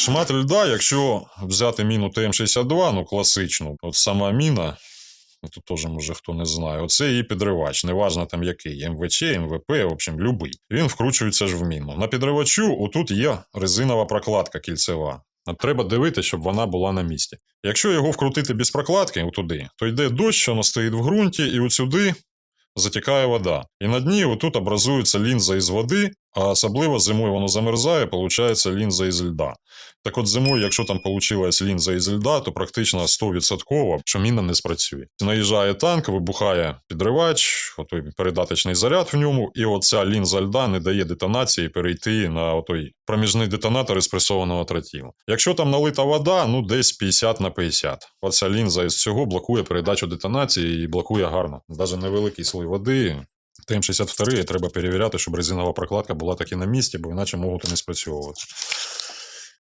Шмат льда, якщо взяти міну ТМ62, ну класичну, от сама міна, ну, тут теж може хто не знає, оце її підривач, неважно там який, МВЧ, МВП, в общем, любий. Він вкручується ж в міну. На підривачу отут є резинова прокладка кільцева. Треба дивитися, щоб вона була на місці. Якщо його вкрутити без прокладки отуди, то йде дощ, воно стоїть в ґрунті, і отсюди затікає вода. І на дні отут образується лінза із води, а особливо зимою воно замерзає, виходить лінза із льда. Так от зимою, якщо там вийшла лінза із льда, то практично 100% що міна не спрацює. Наїжджає танк, вибухає підривач, отой передаточний заряд в ньому, і оця лінза льда не дає детонації перейти на отой проміжний детонатор із пресованого тротілу. Якщо там налита вода, ну десь 50 на 50. Оця лінза із цього блокує передачу детонації і блокує гарно. Навіть невеликий слой води. ТМ-62 треба перевіряти, щоб резинова прокладка була таки на місці, бо іначе можуть не спрацьовувати.